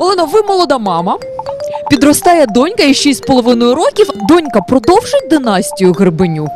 Олено, ви молода мама. Підростає донька і 6,5 років. Донька продовжить династію Гребенюк.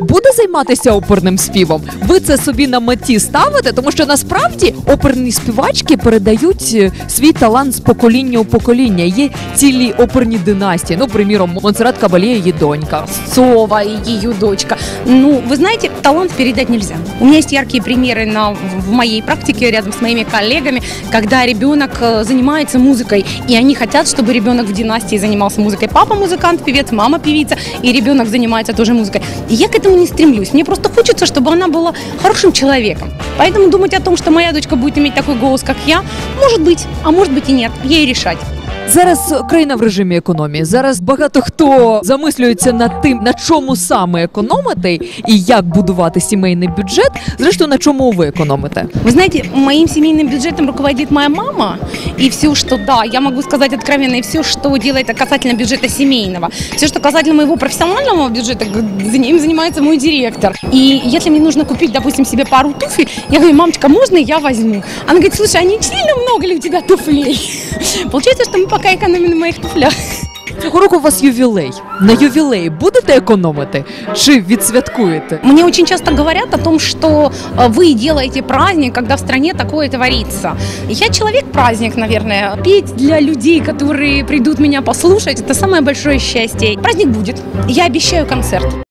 Буде займатися оперним співом. Ви це собі на меті ставите, тому що насправді оперні співачки передають е, свій талант з покоління у покоління. Є цілі оперні династії. Ну, приміром, Монсеррат Кабалє, її донька. Сова ее дочка. Ну, вы знаете, талант передать нельзя. У меня есть яркие примеры на, в моей практике рядом с моими коллегами, когда ребенок э, занимается музыкой, и они хотят, чтобы ребенок в династии занимался музыкой. Папа музыкант, певец, мама певица, и ребенок занимается тоже музыкой. И я к этому не стремлюсь. Мне просто хочется, чтобы она была хорошим человеком. Поэтому думать о том, что моя дочка будет иметь такой голос, как я, может быть, а может быть и нет. Ей решать. Зараз країна в режимі економії. Зараз багато хто замислюється над тим, на чому саме економити і як будувати сімейний бюджет. Зрештою, на чому ви економите? Вы знаете, моим семейным бюджетом руководит моя мама. И все, что да, я могу сказать откровенно, и все, что делает касательно бюджета семейного. Все, что касательно моего профессионального бюджета, г- за ним занимается мой директор. И если мне нужно купить, допустим, себе пару туфель, я говорю, мамочка, можно я возьму? Она говорит, слушай, а не сильно много ли у тебя туфлей? Получается, что мы пока экономим на моих туфлях. Цього року у вас ювілей. На ювілей будете економити чи відсвяткуєте? Мне очень часто говорят о том, что э, вы делаете праздник, когда в стране такое творится. Я человек-праздник, наверное. Петь для людей, которые придут меня послушать, это самое большое счастье. Праздник будет. Я обещаю концерт.